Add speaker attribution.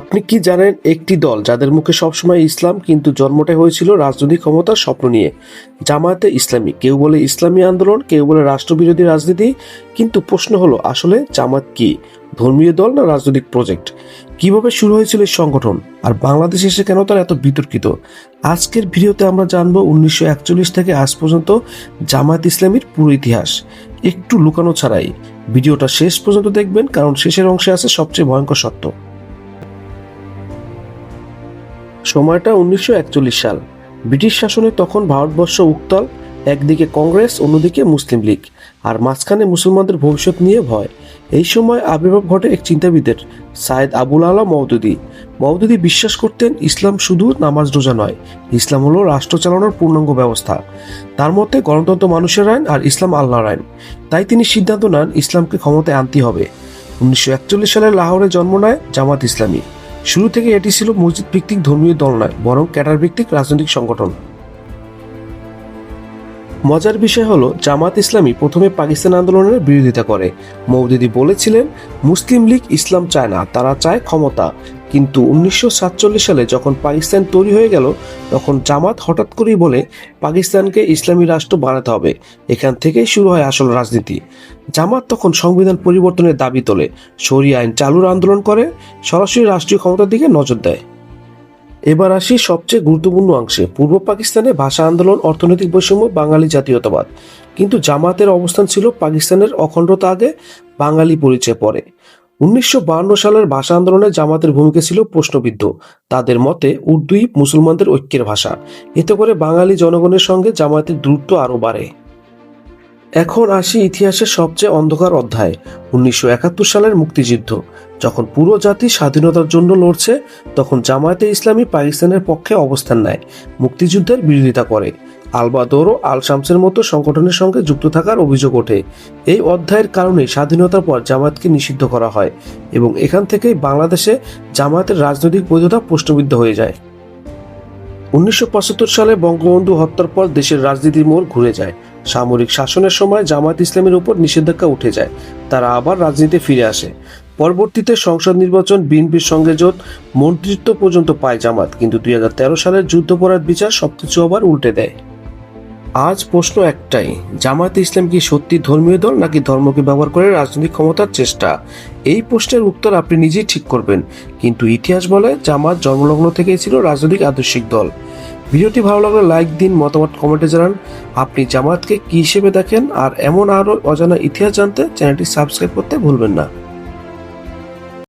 Speaker 1: আপনি কি জানেন একটি দল যাদের মুখে সবসময় ইসলাম, কিন্তু জন্মটা হয়েছিল রাজনৈতিক ক্ষমতার স্বপ্ন নিয়ে? জামায়াতে ইসলামী, কেউ বলে ইসলামী আন্দোলন, কেউ বলে রাষ্ট্রবিরোধী রাজনীতি, কিন্তু প্রশ্ন হলো, আসলে জামাত কি? ধর্মীয় দল না রাজনৈতিক প্রজেক্ট? কীভাবে শুরু হয়েছিল এই সংগঠন? আর বাংলাদেশ এসে কেন তার এত বিতর্কিত? আজকের ভিডিওতে আমরা জানব উনিশশো একচল্লিশ থেকে আজ পর্যন্ত জামায়াত ইসলামীর পুরো ইতিহাস। একটু লুকানো ছাড়াই। ভিডিওটা শেষ পর্যন্ত দেখবেন, কারণ শেষের অংশে আছে সবচেয়ে ভয়ঙ্কর সত্য। সময়টা উনিশশো একচল্লিশ সাল। ব্রিটিশ শাসনে তখন ভারতবর্ষ উত্তাল, একদিকে কংগ্রেস, অন্যদিকে মুসলিম লীগ, আর মাঝখানে মুসলমানদের ভবিষ্যৎ নিয়ে ভয়। এই সময় আবির্ভাব ঘটে এক চিন্তাবিদের, সায়েদ আবুল আলা মওদুদি। মওদুদি বিশ্বাস করতেন, ইসলাম শুধু নামাজ রোজা নয়, ইসলাম হলো রাষ্ট্র চালানোর পূর্ণাঙ্গ ব্যবস্থা। তার মতে গণতন্ত্র মানুষের আইন আর ইসলাম আল্লাহর আইন। তাই তিনি সিদ্ধান্ত নেন, ইসলামকে ক্ষমতায় আনতে হবে। উনিশশো একচল্লিশ সালে লাহোরে জন্ম নেয় জামাত ইসলামী। শুরু থেকে এটি ছিল মসজিদ ভিত্তিক ধর্মীয় দল নয়, বরং ক্যাডার ভিত্তিক রাজনৈতিক সংগঠন। মজার বিষয় হলো জামাত ইসলামী প্রথমে পাকিস্তান আন্দোলনের বিরোধিতা করে। মৌদিদি বলেছিলেন, মুসলিম লীগ ইসলাম চায় না, তারা চায় ক্ষমতা। কিন্তু উনিশশো সাতচল্লিশ সালে যখন পাকিস্তান তৈরি হয়ে গেল, তখন জামাত হঠাৎ করেই বলে, পাকিস্তানকে ইসলামী রাষ্ট্র বানাতে হবে। এখান থেকেই শুরু হয় আসল রাজনীতি। জামাত তখন সংবিধান পরিবর্তনের দাবি তোলে। সরি আইন চালুর আন্দোলন করে, সরাসরি রাষ্ট্রীয় ক্ষমতার দিকে নজর দেয়। এবার আসি সবচেয়ে গুরুত্বপূর্ণ অংশে। পূর্ব পাকিস্তানে ভাষা আন্দোলন, অর্থনৈতিক বৈষম্য, বাঙালি জাতীয়তাবাদ। কিন্তু জামাতের অবস্থান ছিল পাকিস্তানের অখণ্ডতা আগে বাঙালি পরিচয় পরে উনিশশো সালের ভাষা আন্দোলনে জামাতের ভূমিকা ছিল প্রশ্নবিদ্ধ। তাদের মতে, উর্দুই মুসলমানদের ঐক্যের ভাষা। এতে করে বাঙালি জনগণের সঙ্গে জামায়াতের দূরত্ব আরও বাড়ে। এখন আসি ইতিহাসের সবচেয়ে অন্ধকার অধ্যায়, উনিশশো একাত্তর সালের মুক্তিযুদ্ধ। যখন পুরো জাতি স্বাধীনতার জন্য লড়ছে, তখন জামায়াতে ইসলামী পাকিস্তানের পক্ষে অবস্থান নেয়, মুক্তিযুদ্ধের বিরোধিতা করে। আলবাদোর ও আল শামসের মতো সংগঠনের সঙ্গে যুক্ত থাকার অভিযোগ ওঠে। এই অধ্যায়ের কারণে স্বাধীনতার পর জামায়াতকে নিষিদ্ধ করা হয় এবং এখান থেকেই বাংলাদেশে জামায়াতের রাজনৈতিক বৈধতা প্রশ্নবিদ্ধ হয়ে যায়। উনিশশো পঁচাত্তর সালে বঙ্গবন্ধু হত্যার পর দেশের রাজনীতির মোড় ঘুরে যায়। সামরিক শাসনের সময় জামায়াত ইসলামের উপর নিষেধাজ্ঞা উঠে যায়। তারা আবার রাজনীতিতে ফিরে আসে। পরবর্তীতে সংসদ নির্বাচন, বিএনপির সঙ্গে জোট, মন্ত্রিত্ব পর্যন্ত পায় জামাত কিন্তু দুই হাজার তেরো সালের যুদ্ধপরাধ বিচার সবকিছু আবার উল্টে দেয়। আজ প্রশ্ন একটাই, জামায়াত ইসলাম কি সত্যি ধর্মীয় দল নাকি ধর্মকে ব্যবহার করে রাজনৈতিক ক্ষমতার চেষ্টা? এই প্রশ্নের উত্তর আপনি নিজেই ঠিক করবেন, কিন্তু ইতিহাস বলে জামাত জন্মলগ্ন থেকেই ছিল রাজনৈতিক আদর্শিক দল। ভিডিওটি ভালো লাগলে লাইক দিন, মতামত কমেন্টে জানান, আপনি জামাতকে কি হিসেবে দেখেন? আর এমন আরও অজানা ইতিহাস জানতে চ্যানেলটি সাবস্ক্রাইব করতে ভুলবেন না।